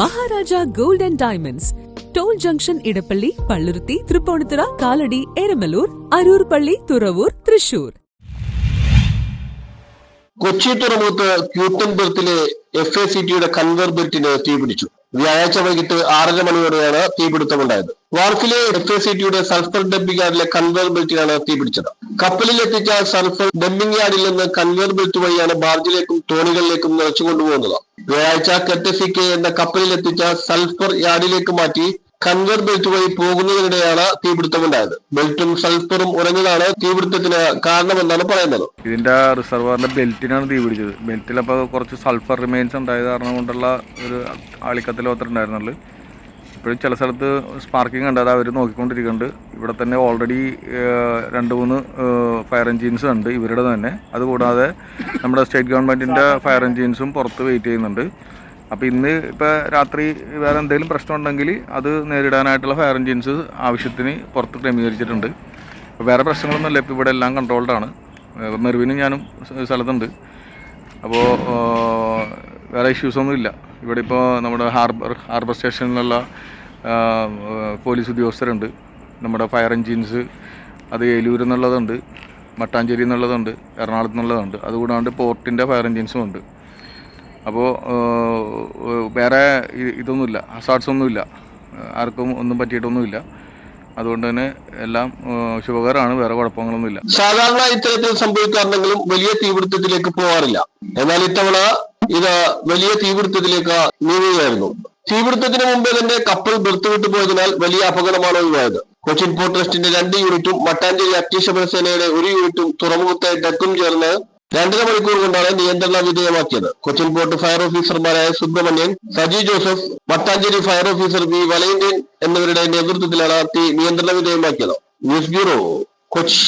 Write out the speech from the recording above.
Maharaja gold and diamonds. Toll junction Edappally Palluruthy Tripunithura Kalady Eramalloor Aroor Thuravoor Thrissur. Kochi തുറമുഖത്ത് ക്യൂട്ടൻ F A C ടിയുടെ കൺവർ തീപിടിച്ചു. വ്യാഴാഴ്ച വൈകിട്ട് ആറര മണിയോടെയാണ് തീപിടുത്തമുണ്ടായത്. വാർഫിലെ എഫ് എ സി ടിയുടെ സൾഫർ ഡംപിംഗ് യാർഡിലെ കൺവേർ ബെൽറ്റിലാണ് തീപിടിച്ചത്. കപ്പലിൽ എത്തിച്ച സൾഫർ ഡംപിംഗ് യാർഡിൽ നിന്ന് കൺവേർ ബെൽറ്റ് വഴിയാണ് ബാർജിലേക്കും തോണികളിലേക്കും നിറച്ചു കൊണ്ടുപോകുന്നത് വ്യാഴാഴ്ച കെറ്റഫിക്കെ എന്ന കപ്പലിൽ എത്തിച്ച സൾഫർ യാർഡിലേക്ക് മാറ്റി കൺവർ ബെൽറ്റ് വഴി പോകുന്നതിനിടെയാണ് തീപിടുത്തമുണ്ടായത്. ബെൽറ്റും സൾഫറും ഉറഞ്ഞതാണ് തീപിടുത്തത്തിന് കാരണമെന്നാണ് പറയുന്നത്. ഇതിന്റെ റിസർവറിന്റെ ബെൽറ്റിനാണ് തീപിടിച്ചത്. ബെൽറ്റിൽ അപ്പോൾ കുറച്ച് സൾഫർ റിമെയിൻസ് ഉണ്ടായത് കാരണം കൊണ്ടുള്ള ഒരു ആളിക്കത്തിൽ മാത്രമേ ഇപ്പോഴും ചില സ്ഥലത്ത് സ്പാർക്കിംഗ് ഉണ്ട്. അത് അവർ നോക്കിക്കൊണ്ടിരിക്കുന്നുണ്ട്. ഇവിടെ തന്നെ ഓൾറെഡി രണ്ട് മൂന്ന് ഫയർ എൻജിൻസ് ഉണ്ട് ഇവരുടെ തന്നെ. അതുകൂടാതെ നമ്മുടെ സ്റ്റേറ്റ് ഗവൺമെന്റിന്റെ ഫയർ എൻജിൻസും പുറത്ത് വെയിറ്റ് ചെയ്യുന്നുണ്ട്. അപ്പോൾ ഇന്ന് ഇപ്പോൾ രാത്രി വേറെ എന്തെങ്കിലും പ്രശ്നമുണ്ടെങ്കിൽ അത് നേരിടാനായിട്ടുള്ള ഫയർ എൻജിൻസ് ആവശ്യത്തിന് പുറത്ത് ക്രമീകരിച്ചിട്ടുണ്ട്. അപ്പോൾ വേറെ പ്രശ്നങ്ങളൊന്നുമില്ല ഇപ്പോൾ ഇവിടെ എല്ലാം കൺട്രോൾഡാണ് മെറിവിനും ഞാനും സ്ഥലത്തുണ്ട്. അപ്പോൾ വേറെ ഇഷ്യൂസൊന്നും ഇല്ല. ഇവിടെ ഇപ്പോൾ നമ്മുടെ ഹാർബർ ഹാർബർ സ്റ്റേഷനിലുള്ള പോലീസ് ഉദ്യോഗസ്ഥരുണ്ട്. നമ്മുടെ ഫയർ എൻജിൻസ് അത് ഏലൂരിൽ നിന്നുള്ളതുണ്ട് മട്ടാഞ്ചേരി എന്നുള്ളതുണ്ട് എറണാകുളത്ത് നിന്നുള്ളതുണ്ട്. അതുകൂടാണ്ട് പോർട്ടിന്റെ ഫയർ എൻജിൻസും ഉണ്ട്. അപ്പോൾ വേറെ ഇതൊന്നുമില്ല. ഹസാർട്സ് ഒന്നുമില്ല. ആർക്കും ഒന്നും പറ്റിയിട്ടൊന്നുമില്ല. അതുകൊണ്ട് തന്നെ എല്ലാം ശുഭകരമാണ്. വേറെ കുഴപ്പങ്ങളൊന്നുമില്ല. സാധാരണ ഇത്തരത്തിൽ സംഭവിക്കാറുണ്ടെങ്കിലും വലിയ തീപിടുത്തത്തിലേക്ക് പോകാറില്ല. എന്നാൽ ഇത്തവണ ഇത് വലിയ തീപിടുത്തത്തിലേക്ക് നീങ്ങുകയായിരുന്നു. തീപിടുത്തത്തിന് മുമ്പേ തന്നെ കപ്പൽ ബെർത്ത് വിട്ടു പോയതിനാൽ വലിയ അപകടമാണ് ഒഴിവായത്. കൊച്ചിൻ പോർട്ട് ട്രസ്റ്റിന്റെ രണ്ട് യൂണിറ്റും മട്ടാഞ്ചേരി അഗ്നിശമന സേനയുടെ ഒരു യൂണിറ്റും തുറമുഖത്തെ ഡക്കും ചേർന്ന് രണ്ടര മണിക്കൂർ കൊണ്ടാണ് നിയന്ത്രണ വിധേയമാക്കിയത്. കൊച്ചിൻ പോർട്ട് ഫയർ ഓഫീസർമാരായ Subramanian Saji Joseph Mattancherry fire officer V വലയന്റൻ എന്നിവരുടെ നേതൃത്വത്തിലാണ് തീ നിയന്ത്രണ വിധേയമാക്കിയത്. News bureau Kochi.